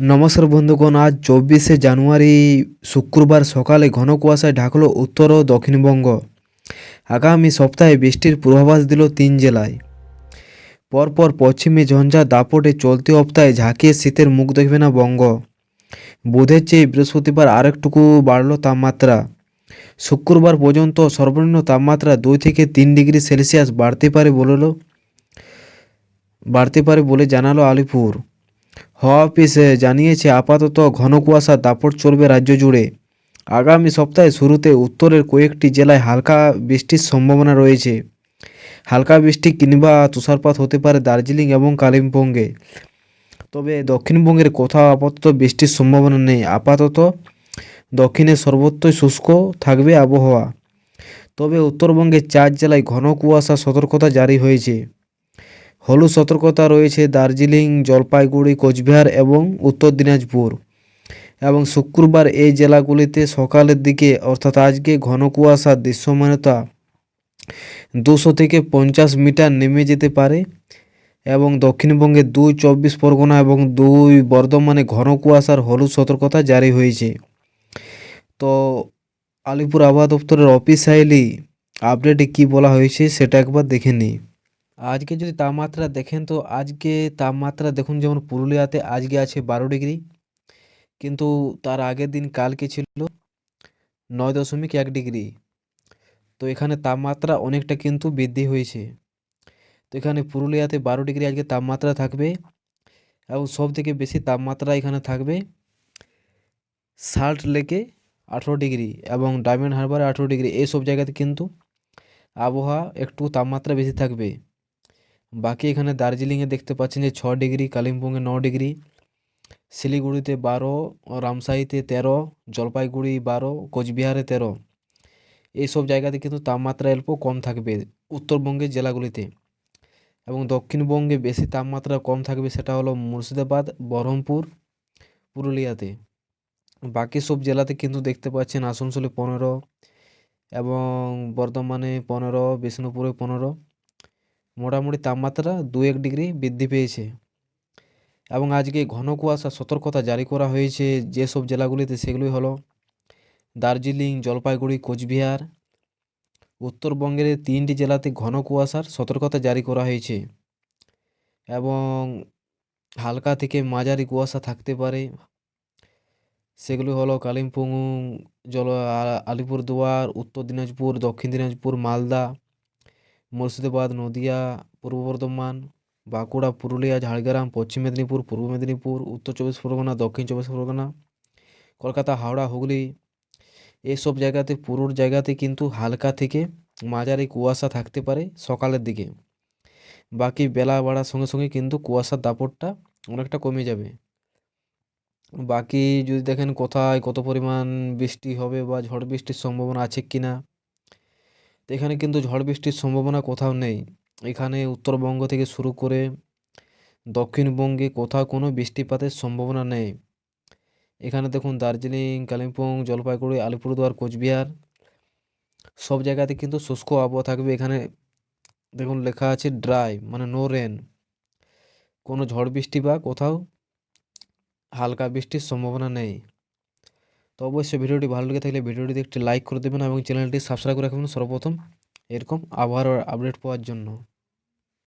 নমস্কার বন্ধুগণ, আজ চব্বিশে জানুয়ারি শুক্রবার সকালে ঘন কুয়াশায় ঢাকলো উত্তর ও দক্ষিণবঙ্গ। আগামী সপ্তাহে বৃষ্টির পূর্বাভাস দিল তিন জেলায়। পরপর পশ্চিমে ঝঞ্ঝা দাপটে চলতি সপ্তাহে ঝাঁকিয়ে শীতের মুখ দেখবে না বঙ্গ। বুধের চেয়ে বৃহস্পতিবার আরেকটুকু বাড়ল তাপমাত্রা। শুক্রবার পর্যন্ত সর্বনিম্ন তাপমাত্রা দুই থেকে তিন ডিগ্রি সেলসিয়াস বাড়তে পারে বলল বাড়তে পারে বলে জানালো আলিপুর। হাওয়া অফিস জানিয়েছে, আপাতত ঘন কুয়াশা দাপট চলবে রাজ্য জুড়ে। আগামী সপ্তাহে শুরুতে উত্তরের কয়েকটি জেলায় হালকা বৃষ্টির সম্ভাবনা রয়েছে। হালকা বৃষ্টি কিংবা তুষারপাত হতে পারে দার্জিলিং এবং কালিম্পংয়ে। তবে দক্ষিণবঙ্গের কোথাও আপাতত বৃষ্টির সম্ভাবনা নেই। আপাতত দক্ষিণে সর্বত্রই শুষ্ক থাকবে আবহাওয়া। তবে উত্তরবঙ্গের চার জেলায় ঘন কুয়াশা সতর্কতা জারি হয়েছে। হলুদ সতর্কতা রয়েছে দার্জিলিং, জলপাইগুড়ি, কোচবিহার এবং উত্তর দিনাজপুর। এবং শুক্রবার এই জেলাগুলিতে সকালের দিকে, অর্থাৎ আজকে ঘন কুয়াশার দৃশ্যমানতা দুশো থেকে পঞ্চাশ মিটার নেমে যেতে পারে এবং দক্ষিণবঙ্গে দুই চব্বিশ পরগনা এবং দুই বর্ধমানে ঘন কুয়াশার হলুদ সতর্কতা জারি হয়েছে। তো আলিপুর আবহাওয়া দপ্তরের অফিসিয়ালি আপডেটে কি বলা হয়েছে সেটা একবার দেখে নিই। আজকে যদি তাপমাত্রা দেখেন তো আজকে তাপমাত্রা দেখুন যেমন পুরুলিয়াতে আজকে আছে বারো ডিগ্রি, কিন্তু তার আগের দিন কালকে ছিল নয় দশমিক এক ডিগ্রি। তো এখানে তাপমাত্রা অনেকটা কিন্তু বৃদ্ধি হয়েছে। তো এখানে পুরুলিয়াতে বারো ডিগ্রি আজকে তাপমাত্রা থাকবে এবং সব থেকে বেশি তাপমাত্রা এখানে থাকবে সাল্ট লেকে আঠেরো ডিগ্রি এবং ডায়মন্ড হারবারে আঠেরো ডিগ্রি। এইসব জায়গাতে কিন্তু আবহাওয়া একটু তাপমাত্রা বেশি থাকবে। বাকি এখানে দার্জিলিংয়ে দেখতে পাচ্ছেন যে ছ ডিগ্রি, কালিম্পংয়ে ন ডিগ্রি, শিলিগুড়িতে বারো, রামসাইতে তেরো, জলপাইগুড়ি বারো, কোচবিহারে তেরো। এইসব জায়গাতে কিন্তু তাপমাত্রা অল্প কম থাকবে উত্তরবঙ্গের জেলাগুলিতে। এবং দক্ষিণবঙ্গে বেশি তাপমাত্রা কম থাকবে সেটা হলো মুর্শিদাবাদ, বহরমপুর, পুরুলিয়াতে। বাকি সব জেলাতে কিন্তু দেখতে পাচ্ছেন আসানসোলে পনেরো এবং বর্ধমানে পনেরো, বিষ্ণুপুরে পনেরো। মোটামুটি তাপমাত্রা দু এক ডিগ্রি বৃদ্ধি পেয়েছে। এবং আজকে ঘন কুয়াশা সতর্কতা জারি করা হয়েছে যেসব জেলাগুলিতে সেগুলি হলো দার্জিলিং, জলপাইগুড়ি, কোচবিহার। উত্তরবঙ্গের তিনটি জেলাতে ঘন কুয়াশার সতর্কতা জারি করা হয়েছে। এবং হালকা থেকে মাঝারি কুয়াশা থাকতে পারে। সেগুলি হলো কালিম্পং, জল আলিপুরদুয়ার, উত্তর দিনাজপুর, দক্ষিণ দিনাজপুর, মালদা মুর্শিদাবাদ, নদিয়া, পূর্ব বর্ধমান, বাঁকুড়া, পুরুলিয়া, ঝাড়গ্রাম, পশ্চিম মেদিনীপুর, পূর্ব মেদিনীপুর, উত্তর চব্বিশ পরগনা, দক্ষিণ চব্বিশ পরগনা, কলকাতা, হাওড়া, হুগলি, এসব জায়গাতে, পুরোর জায়গাতে কিন্তু হালকা থেকে মাঝারি কুয়াশা থাকতে পারে সকালের দিকে। বাকি বেলা বাড়ার সঙ্গে সঙ্গে কিন্তু কুয়াশার দাপটটা অনেকটা কমে যাবে। বাকি যদি দেখেন কোথায় কত পরিমাণ বৃষ্টি হবে বা ঝড় বৃষ্টির সম্ভাবনা আছে কি না তো এখানে কিন্তু ঝড় বৃষ্টির সম্ভাবনা কোথাও নেই। এখানে উত্তরবঙ্গ থেকে শুরু করে দক্ষিণবঙ্গে কোথাও কোনো বৃষ্টিপাতের সম্ভাবনা নেই। এখানে দেখুন দার্জিলিং, কালিম্পং, জলপাইগুড়ি, আলিপুরদুয়ার, কোচবিহার সব জায়গাতে কিন্তু শুষ্ক আবহাওয়া থাকবে। এখানে দেখুন লেখা আছে ড্রাই মানে নো রেন। কোনো ঝড় বৃষ্টি বা কোথাও হালকা বৃষ্টির সম্ভাবনা নেই। তো অবশ্যই ভিডিওটি ভালো লেগে থাকলে ভিডিওটি একটি লাইক করে দেবেন এবং চ্যানেলটি সাবস্ক্রাইব করে রাখবেন সর্বপ্রথম। এরকম আবহাওয়ার আপডেট পাওয়ার জন্য।